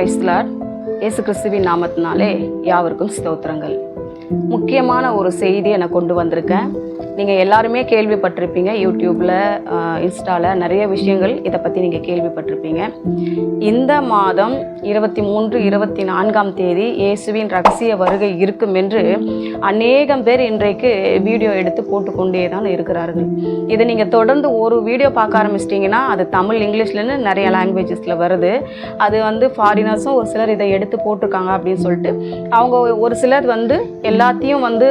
கிரைஸ்தலார் இயேசு கிறிஸ்துவின் நாமத்தினாலே யாவருக்கும் ஸ்தோத்திரங்கள். முக்கியமான ஒரு செய்தியை நான் கொண்டு வந்திருக்கேன். நீங்கள் எல்லாருமே கேள்விப்பட்டிருப்பீங்க யூடியூப்பில் இன்ஸ்டாவில் நிறைய விஷயங்கள் இதை பற்றி நீங்கள் கேள்விப்பட்டிருப்பீங்க. இந்த மாதம் இருபத்தி மூன்று இருபத்தி நான்காம் தேதி இயேசுவின் ரகசிய வருகை இருக்கும் என்று அநேகம் பேர் இன்றைக்கு வீடியோ எடுத்து போட்டுக்கொண்டே தான் இருக்கிறார்கள். இதை நீங்கள் தொடர்ந்து ஒரு வீடியோ பார்க்க ஆரம்பிச்சிட்டிங்கன்னா அது தமிழ் இங்கிலீஷ்லன்னு நிறைய லாங்குவேஜஸில் வருது. அது வந்து ஃபாரினர்ஸும் ஒரு சிலர் இதை எடுத்து போட்டிருக்காங்க அப்படின்னு சொல்லிட்டு அவங்க ஒரு சிலர் வந்து எல்லாத்தையும் வந்து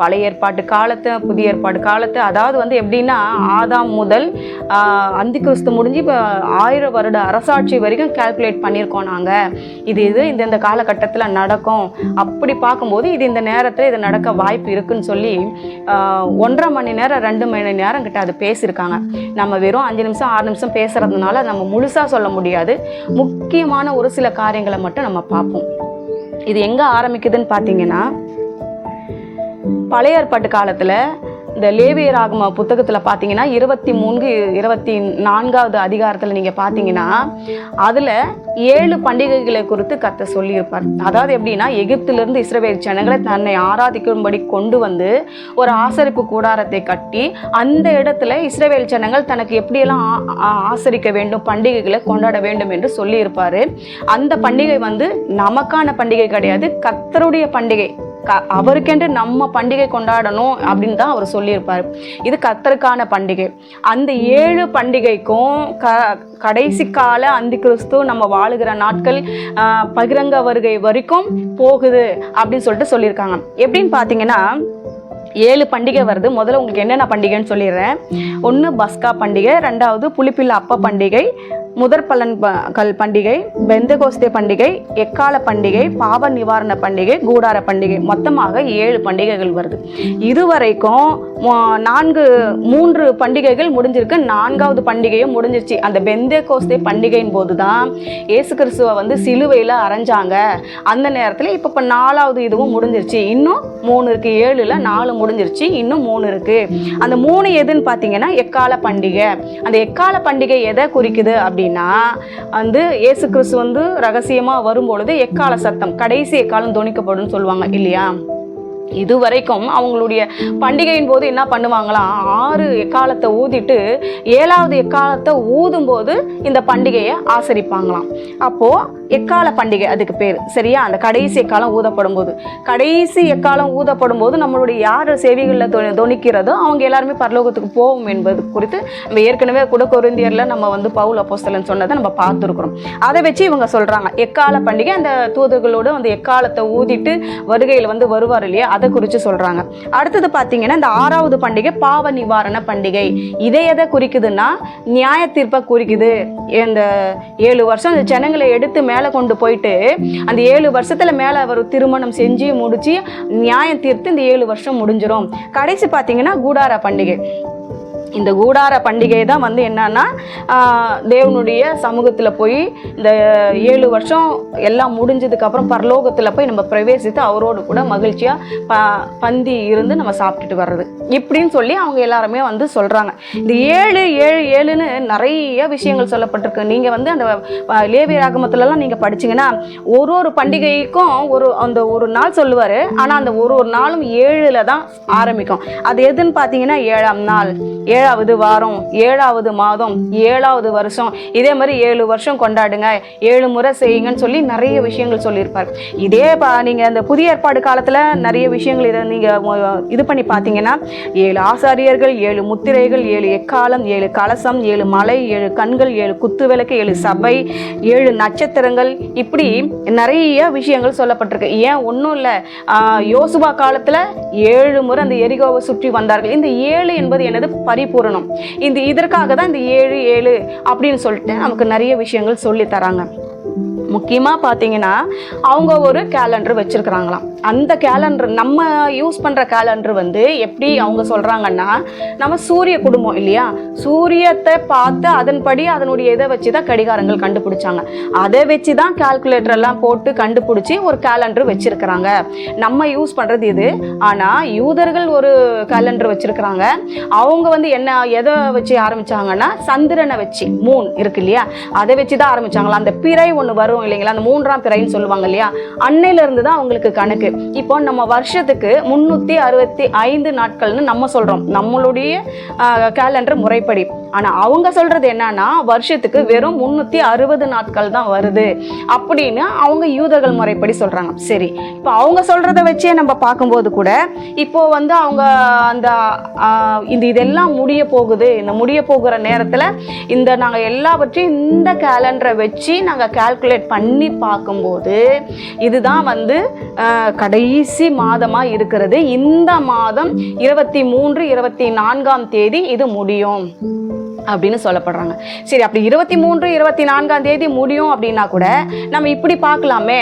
பழைய ஏற்பாட்டு காலத்தை புதிய ஏற்பாடு காலத்து அதாவது வந்து எப்படின்னா ஆதாம் முதல் அந்தி கிறிஸ்து முடிஞ்சு இப்போ ஆயிரம் வருட அரசாட்சி வரைக்கும் கால்குலேட் பண்ணியிருக்கோம் நாங்கள் இது இது இந்த இந்த காலகட்டத்தில் நடக்கும். அப்படி பார்க்கும்போது இது இந்த நேரத்தில் இது நடக்க வாய்ப்பு இருக்குன்னு சொல்லி ஒன்றரை மணி நேரம் ரெண்டு மணி நேரம் கிட்ட அது பேசியிருக்காங்க. நம்ம வெறும் அஞ்சு நிமிஷம் ஆறு நிமிஷம் பேசுறதுனால நம்ம முழுசாக சொல்ல முடியாது. முக்கியமான ஒரு சில காரியங்களை மட்டும் நம்ம பார்ப்போம். இது எங்கே ஆரம்பிக்குதுன்னு பார்த்தீங்கன்னா பழைய ஏற்பாட்டு காலத்தில் இந்த லேவியராகம புத்தகத்தில் பார்த்தீங்கன்னா இருபத்தி மூன்று இருபத்தி நான்காவது அதிகாரத்தில் நீங்கள் பார்த்தீங்கன்னா அதில் ஏழு பண்டிகைகளை குறித்து கத்த சொல்லியிருப்பார். அதாவது எப்படின்னா எகிப்திலிருந்து இஸ்ரவேல் ஜனங்களை தன்னை ஆராதிக்கும்படி கொண்டு வந்து ஒரு ஆசரிப்பு கூடாரத்தை கட்டி அந்த இடத்துல இஸ்ரவேல் ஜனங்கள் தனக்கு எப்படியெல்லாம் ஆசரிக்க வேண்டும் பண்டிகைகளை கொண்டாட வேண்டும் என்று சொல்லியிருப்பார். அந்த பண்டிகை வந்து நமக்கான பண்டிகை கிடையாது கர்த்தருடைய பண்டிகை. க- அவருக்கென்று நம்ம பண்டிகை கொண்டாடணும் அப்படின்னு தான் அவர் சொல்லியிருப்பார். இது கத்தருக்கான பண்டிகை. அந்த ஏழு பண்டிகைக்கும் க கடைசி கால அந்தி கிறிஸ்து நம்ம வாழுகிற நாட்கள் பகிரங்க வருகை வரைக்கும் போகுது அப்படின்னு சொல்லிட்டு சொல்லியிருக்காங்க. எப்படின்னு பார்த்தீங்கன்னா ஏழு பண்டிகை வருது. முதல்ல உங்களுக்கு என்னென்ன பண்டிகைன்னு சொல்லிடுறேன். ஒன்று பஸ்கா பண்டிகை ரெண்டாவது புளிப்பில்லா அப்ப பண்டிகை முதற் பலன் ப- கல் பண்டிகை பெந்தகோஸ்தே பண்டிகை எக்கால பண்டிகை பாவ நிவாரண பண்டிகை கூடார பண்டிகை மொத்தமாக ஏழு பண்டிகைகள் வருது. இதுவரைக்கும் நான்கு மூன்று பண்டிகைகள் முடிஞ்சிருக்கு. நான்காவது பண்டிகையும் முடிஞ்சிருச்சு. அந்த பெந்தே கோஸ்தே பண்டிகையின் போது தான் ஏசு கிறிஸ்துவை வந்து சிலுவையில் அரைஞ்சாங்க. அந்த நேரத்தில் இப்போ இப்போ நாலாவது இதுவும் முடிஞ்சிருச்சு. இன்னும் மூணு இருக்குது ஏழில் நாலு முடிஞ்சிருச்சு. இன்னும் மூணு இருக்குது அந்த மூணு எதுன்னு பார்த்தீங்கன்னா எக்கால பண்டிகை. அந்த எக்கால பண்டிகை எதை குறிக்குது அப்படின்னா வந்து ஏசு கிறிஸ்து வந்து ரகசியமாக வரும்பொழுது எக்கால சத்தம் கடைசி எக்காலம் துணிக்கப்படும் சொல்லுவாங்க இல்லையா? இது வரைக்கும் அவங்களுடைய பண்டிகையின் போது என்ன பண்ணுவாங்களாம் ஆறு எக்காலத்தை ஊதிட்டு ஏழாவது எக்காலத்தை ஊதும்போது இந்த பண்டிகையை ஆசரிப்பாங்களாம். அப்போது எக்கால பண்டிகை அதுக்கு பேர். சரியா? அந்த கடைசி எக்காலம் ஊதப்படும் போது கடைசி எக்காலம் ஊதப்படும் போது நம்மளுடைய யார் செவிகளில் தொ தொனிக்கிறதோ அவங்க எல்லாருமே பரலோகத்துக்கு போவோம் என்பது குறித்து நம்ம ஏற்கனவே கூட குருந்தியரில் நம்ம வந்து பவுல் அப்போஸ்தலன் சொன்னதை நம்ம பார்த்துருக்குறோம். அதை வச்சு இவங்க சொல்கிறாங்க எக்கால பண்டிகை அந்த தூதர்களோடு அந்த எக்காலத்தை ஊதிட்டு வருகையில் வந்து வருவார் இல்லையா? அதை குறித்து சொல்கிறாங்க அடுத்தது பார்த்தீங்கன்னா இந்த ஆறாவது பண்டிகை பாவ நிவாரண பண்டிகை. இதை எதை குறிக்குதுன்னா? நியாய தீர்ப்பை குறிக்குது. இந்த ஏழு வருஷம் அந்த ஜனங்களை எடுத்து மேலே கொண்டு போயிட்டு அந்த ஏழு வருஷத்தில் மேலே அவர் திருமணம் செஞ்சு முடிச்சு நியாயம் தீர்த்து இந்த ஏழு வருஷம் முடிஞ்சிடும் கடைசி பார்த்தீங்கன்னா கூடார பண்டிகை. இந்த கூடார பண்டிகை தான் வந்து என்னன்னா தேவனுடைய சமூகத்தில் போய் இந்த ஏழு வருஷம் எல்லாம் முடிஞ்சதுக்கப்புறம் பரலோகத்தில் போய் நம்ம பிரவேசித்து அவரோடு கூட மகிழ்ச்சியாக ப பந்தி இருந்து நம்ம சாப்பிட்டுட்டு வர்றது. இப்படின்னு சொல்லி அவங்க எல்லாருமே வந்து சொல்கிறாங்க இந்த ஏழு ஏழு ஏழுன்னு நிறைய விஷயங்கள் சொல்லப்பட்டிருக்கு. நீங்கள் வந்து அந்த ஆஹ், லேவிய ராகமத்துலலாம் நீங்கள் படிச்சீங்கன்னா ஒரு ஒரு பண்டிகைக்கும் ஒரு அந்த ஒரு நாள் சொல்லுவார். ஆனால் அந்த ஒரு ஒரு நாளும் ஏழில் தான் ஆரம்பிக்கும். அது எதுன்னு பார்த்தீங்கன்னா ஏழாம் நாள். ஏழாவது வாரம் ஏழாவது மாதம் ஏழாவது வருஷம். இதே மாதிரி ஏழு வருஷம் கொண்டாடுங்க. ஏழு முறை செய்யுங்கன்னு சொல்லி நிறைய விஷயங்கள் சொல்லியிருப்பார். இதே பா நீங்கள் அந்த புதிய ஏற்பாடு காலத்தில் நிறைய விஷயங்கள் இதை நீங்கள் இது பண்ணி பார்த்தீங்கன்னா ஏழு ஆசாரியர்கள் ஏழு முத்திரைகள் ஏழு எக்காலம் ஏழு கலசம் ஏழு மலை ஏழு கண்கள் ஏழு குத்துவிளக்கு ஏழு சபை ஏழு நட்சத்திரங்கள். இப்படி நிறைய விஷயங்கள் சொல்லப்பட்டிருக்கு. ஏன் ஒன்றும் இல்லை. யோசுவா காலத்தில் ஏழு முறை அந்த எரிகோவை சுற்றி வந்தார்கள். இந்த ஏழு என்பது எனது பரிபூரணம் இந்த இதற்காக தான் இந்த ஏழு ஏழு அப்படின்னு சொல்லிட்டு நமக்கு நிறைய விஷயங்கள் சொல்லி தராங்க. முக்கியமாக பார்த்தீங்கன்னா அவங்க ஒரு கேலண்டர் வச்சுருக்குறாங்களாம். அந்த கேலண்டர் நம்ம யூஸ் பண்ணுற கேலண்டர் வந்து எப்படி அவங்க சொல்கிறாங்கன்னா நம்ம சூரிய குடும்பம் இல்லையா? சூரியத்தை பார்த்து அதன்படி அதனுடைய இதை வச்சு தான் கடிகாரங்கள் கண்டுபிடிச்சாங்க. அதை வச்சு தான் கால்குலேட்டர் எல்லாம் போட்டு கண்டுபிடிச்சி ஒரு கேலண்டர் வச்சுருக்கிறாங்க. நம்ம யூஸ் பண்ணுறது இது. ஆனால் யூதர்கள் ஒரு கேலண்டர் வச்சுருக்கிறாங்க. அவங்க வந்து என்ன எதை வச்சு ஆரம்பிச்சாங்கன்னா சந்திரனை வச்சு மூன் இருக்கு இல்லையா? அதை வச்சு தான் ஆரம்பித்தாங்களா அந்த பிறை ஒன்று வரும். வரும் இல்லைங்களா? அந்த மூன்றாம் பிறைன்னு சொல்லுவாங்க இல்லையா? அன்னையில இருந்து தான் அவங்களுக்கு கணக்கு. இப்போ நம்ம வருஷத்துக்கு முன்னூத்தி அறுபத்தி ஐந்து நாட்கள்னு நம்ம சொல்றோம். நம்மளுடைய கேலண்டர் முறைப்படி. ஆனா அவங்க சொல்றது என்னன்னா வருஷத்துக்கு வெறும் முன்னூத்தி அறுபது நாட்கள் தான் வருது அப்படின்னு அவங்க யூதர்கள் முறைப்படி சொல்றாங்க. சரி இப்போ அவங்க சொல்கிறத வச்சே நம்ம பார்க்கும்போது கூட இப்போ வந்து அவங்க அந்த இந்த இதெல்லாம் முடிய போகுது. இந்த முடிய போகிற நேரத்துல இந்த நாங்க எல்லாவற்றையும் இந்த கேலண்டரை வச்சு நாங்க கால்குலேட் பண்ணி பார்க்கும்போது இதுதான் வந்து கடைசி மாதமாக இருக்கிறது. இந்த மாதம் இருபத்தி மூன்று இருபத்தி நான்காம் தேதி இது முடியும். அப்படின்னு சொல்லப்படுறாங்க. சரி அப்படி இருபத்தி மூன்று இருபத்தி நான்காம் தேதி முடியும் அப்படின்னா கூட நம்ம இப்படி பார்க்கலாமே.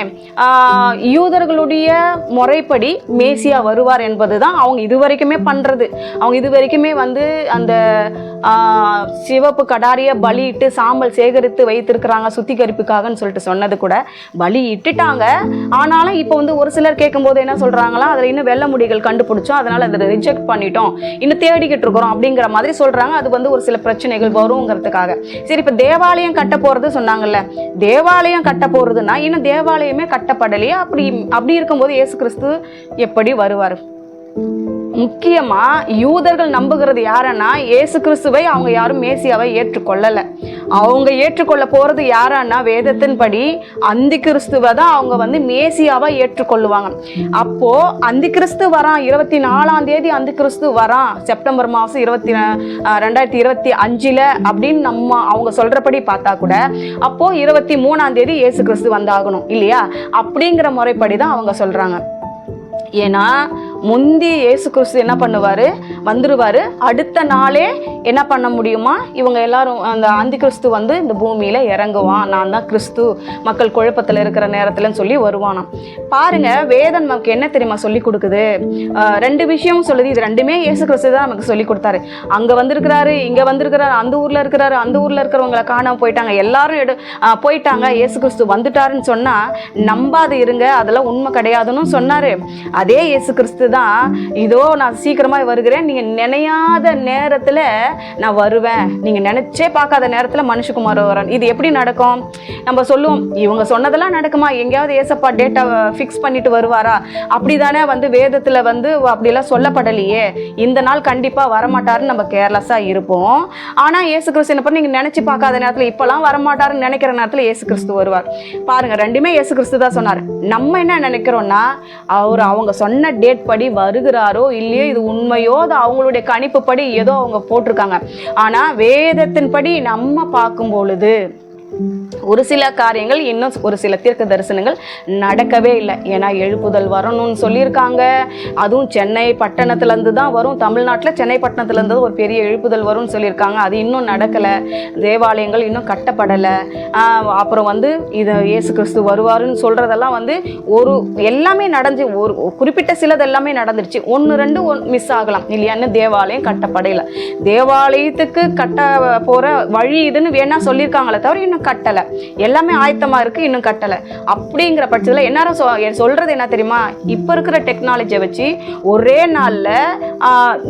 யூதர்களுடைய முறைப்படி மேசியா வருவார் என்பது தான் அவங்க இது வரைக்குமே பண்ணுறது அவங்க இது வரைக்குமே வந்து அந்த சிவப்பு கடாரிய பலியிட்டு சாம்பல் சேகரித்து வைத்திருக்கிறாங்க சுத்திகரிப்புக்காகன்னு சொல்லிட்டு சொன்னது கூட பலி இட்டுட்டாங்க. ஆனாலும் இப்போ வந்து ஒரு சிலர் கேட்கும்போது என்ன சொல்கிறாங்களா அதில் இன்னும் வெள்ள முடிகள் கண்டுபிடிச்சோம் அதனால் அதை ரிஜெக்ட் பண்ணிட்டோம். இன்னும் தேடிக்கிட்டு இருக்கிறோம். அப்படிங்கிற மாதிரி சொல்கிறாங்க அது வந்து ஒரு சில பிரச்சனை பிரச்சனைகள் வருங்கிறதுக்காக. சரி இப்போ தேவாலயம் கட்ட போகிறது சொன்னாங்கல்ல. தேவாலயம் கட்ட போகிறதுனா இன்னும் தேவாலயமே கட்டப்படலையே? அப்படி அப்படி இருக்கும்போது இயேசு கிறிஸ்து எப்படி வருவார்? முக்கியமா யூதர்கள் நம்புகிறது யாரன்னா ஏசு கிறிஸ்துவை அவங்க யாரும் மேசியாவை ஏற்றுக்கொள்ளலை. அவங்க ஏற்றுக்கொள்ள போகிறது யாரான்னா வேதத்தின்படி அந்தி கிறிஸ்துவை தான் அவங்க வந்து மேசியாவை ஏற்றுக்கொள்ளுவாங்க. அப்போ அந்தி கிறிஸ்து வரான் இருபத்தி நாலாம் தேதி அந்தி கிறிஸ்து வரான் செப்டம்பர் மாதம் இருபத்தி ரெண்டாயிரத்தி இருபத்தி அஞ்சில் அப்படின்னு நம்ம அவங்க சொல்கிறபடி பார்த்தா கூட அப்போ இருபத்தி மூணாம் தேதி ஏசு கிறிஸ்து வந்தாகணும் இல்லையா? அப்படிங்கிற முறைப்படி தான் அவங்க சொல்கிறாங்க ஏன்னா முந்தி இயேசு கிறிஸ்து என்ன பண்ணுவார்? வந்துடுவார் அடுத்த நாளே என்ன பண்ண முடியுமா? இவங்க எல்லாரும் அந்த அந்தி கிறிஸ்து வந்து இந்த பூமியில் இறங்குவான். நான் தான் கிறிஸ்து. மக்கள் குழப்பத்தில் இருக்கிற நேரத்தில்னு சொல்லி வருவானாம் பாருங்க வேதம் நமக்கு என்ன தெரியுமா சொல்லி கொடுக்குது? ரெண்டு விஷயமும் சொல்லுது. இது ரெண்டுமே இயேசு கிறிஸ்து தான் நமக்கு சொல்லி கொடுத்தாரு. அங்கே வந்திருக்கிறாரு இங்கே வந்திருக்கிறாரு அந்த ஊரில் இருக்கிறாரு அந்த ஊரில் இருக்கிறவங்கள காணாம போயிட்டாங்க. எல்லாரும் எடு போயிட்டாங்க. இயேசு கிறிஸ்து வந்துட்டாருன்னு சொன்னால் நம்பாது இருங்க. அதெல்லாம் உண்மை கிடையாதுன்னு சொன்னார். அதே இயேசு கிறிஸ்து தான் இதோ நான் சீக்கிரமாக வருகிறேன். நீங்கள் நினையாத நேரத்தில் நான் வருவேன். நீங்கள் நினச்சே பார்க்காத நேரத்தில் மனுஷகுமார் வரேன் இது எப்படி நடக்கும்? நம்ம சொல்லுவோம் இவங்க சொன்னதெல்லாம் நடக்குமா? எங்கேயாவது ஏசப்பா டேட்டா ஃபிக்ஸ் பண்ணிட்டு வருவாரா? அப்படிதானே வந்து வேதத்தில் வந்து அப்படிலாம் சொல்லப்படலையே. இந்த நாள் கண்டிப்பாக வரமாட்டாருன்னு நம்ம கேர்லெஸ்ஸாக இருப்போம். ஆனால் ஏசு கிறிஸ்து என்ன பண்ணி நீங்கள் நினச்சி பார்க்காத நேரத்தில் இப்போலாம் வரமாட்டாருன்னு நினைக்கிற நேரத்தில் ஏசு கிறிஸ்து வருவார். பாருங்க ரெண்டுமே ஏசு கிறிஸ்து தான் சொன்னார். நம்ம என்ன நினைக்கிறோன்னா அவர் அவங்க சொன்ன டேட் படி வருகிறாரோ இல்லையோ இது உண்மையோ அது அவங்களுடைய கணிப்பு படி ஏதோ அவங்க போட்டிருக்காங்க. ஆனால் வேதத்தின்படி நம்ம பார்க்கும் பொழுது ஒரு சில காரியங்கள் இன்னும் ஒரு சில தீர்க்க தரிசனங்கள் நடக்கவே இல்லை. ஏன்னா எழுப்புதல் வரணும்னு சொல்லியிருக்காங்க. அதுவும் சென்னை பட்டணத்துலேருந்து தான் வரும். தமிழ்நாட்டில் சென்னை பட்டணத்துலேருந்து ஒரு பெரிய எழுப்புதல் வரும்னு சொல்லியிருக்காங்க. அது இன்னும் நடக்கலை. தேவாலயங்கள் இன்னும் கட்டப்படலை. அப்புறம் வந்து இது இயேசு கிறிஸ்து வருவாருன்னு சொல்கிறதெல்லாம் வந்து ஒரு எல்லாமே நடந்து ஒரு குறிப்பிட்ட சிலது எல்லாமே நடந்துருச்சு. ஒன்று ரெண்டு ஒன் மிஸ் ஆகலாம். இல்லையான்னு தேவாலயம் கட்டப்படையில. தேவாலயத்துக்கு கட்ட போகிற வழி இதுன்னு வேணால் சொல்லியிருக்காங்களே தவிர இன்னும் கட்டலை. எல்லாமே ஆயத்தமாக இருக்குது இன்னும் கட்டலை. அப்படிங்கிற பட்சத்தில் எல்லாரும் சொ சொல்கிறது என்ன தெரியுமா? இப்போ இருக்கிற டெக்னாலஜியை வச்சு ஒரே நாளில்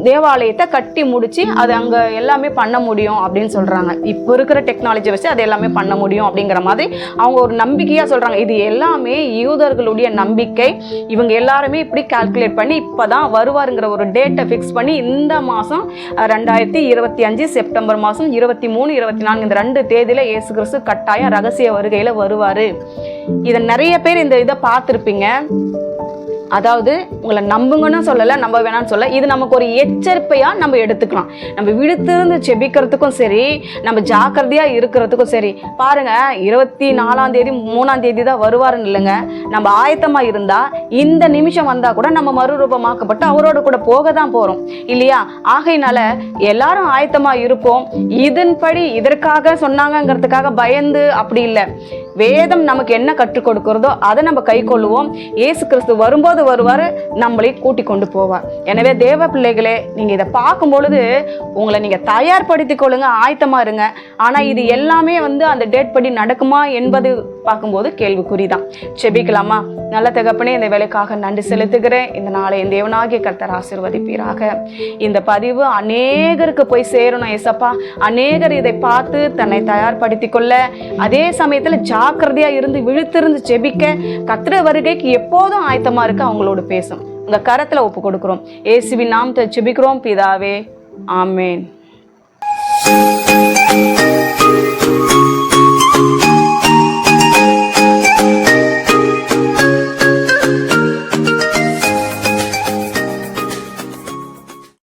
தேவாலயத்தை கட்டி முடிச்சு அது அங்கே எல்லாமே பண்ண முடியும் அப்படின்னு சொல்கிறாங்க இப்போ இருக்கிற டெக்னாலஜி வச்சு அது எல்லாமே பண்ண முடியும் அப்படிங்கிற மாதிரி அவங்க ஒரு நம்பிக்கையாக சொல்கிறாங்க இது எல்லாமே யூதர்களுடைய நம்பிக்கை. இவங்க எல்லாருமே இப்படி கால்குலேட் பண்ணி இப்போ தான் வருவாருங்கிற ஒரு டேட்டை ஃபிக்ஸ் பண்ணி இந்த மாதம் ரெண்டாயிரத்தி இருபத்தி அஞ்சு செப்டம்பர் மாதம் இருபத்தி மூணு இருபத்தி நான்கு இந்த ரெண்டு தேதியில் ஏசு கிறிஸ்து கட்டாயம் ரகசிய வருகையில் வருவார். இதை நிறைய பேர் இந்த இதை பார்த்துருப்பீங்க. அதாவது உங்களை நம்புங்கன்னு சொல்லலை நம்ப வேணாம்னு சொல்ல இது நமக்கு ஒரு எச்சரிப்பையாக நம்ம எடுத்துக்கலாம். நம்ம விடுத்திருந்து செபிக்கிறதுக்கும் சரி நம்ம ஜாக்கிரதையாக இருக்கிறதுக்கும் சரி. பாருங்க இருபத்தி நாலாம் தேதி மூணாம் தேதி தான் வருவாருன்னு இல்லைங்க. நம்ம ஆயத்தமாக இருந்தால் இந்த நிமிஷம் வந்தால் கூட நம்ம மறுரூபமாக்கப்பட்டு அவரோட கூட போக தான் போகிறோம் இல்லையா? ஆகையினால எல்லாரும் ஆயத்தமாக இருப்போம். இதன்படி இதற்காக சொன்னாங்கங்கிறதுக்காக பயந்து அப்படி இல்லை. வேதம் நமக்கு என்ன கற்றுக் கொடுக்கிறதோ அதை நம்ம கை கொள்ளுவோம். இயேசு கிறிஸ்து வரும்போது வருவார் நம்மளை கூட்டி கொண்டு போவார். எனவே தேவ பிள்ளைகளே நீங்கள் இதை பார்க்கும் பொழுது உங்களை நீங்கள் தயார்படுத்திக் கொள்ளுங்க ஆயத்தமாக இருங்க. ஆனால் இது எல்லாமே வந்து அந்த டேட் படி நடக்குமா என்பது பார்க்கும்போது கேள்விக்குறி தான் செபிக்கலாமா? நல்ல தகப்பனே இந்த வேலைக்காக நன்றி செலுத்துகிறேன். இந்த நாளை என் தேவனாகிய கர்த்தர் ஆசீர்வதிப்பீராக. இந்த பதிவு அநேகருக்கு போய் சேரணும் ஏசப்பா. அநேகர் இதை பார்த்து தன்னை தயார்படுத்தி கொள்ள அதே சமயத்தில் ஜாக்கிரதையாக இருந்து விழுத்திருந்து ஜெபிக்க கத்திர வருகைக்கு எப்போதும் ஆயத்தமாக இருக்க அவங்களோடு பேசும் உங்கள் கரத்தில் ஒப்பு கொடுக்குறோம். இயேசுவின் நாம் ஜெபிக்கிறோம் பிதாவே. ஆமேன்.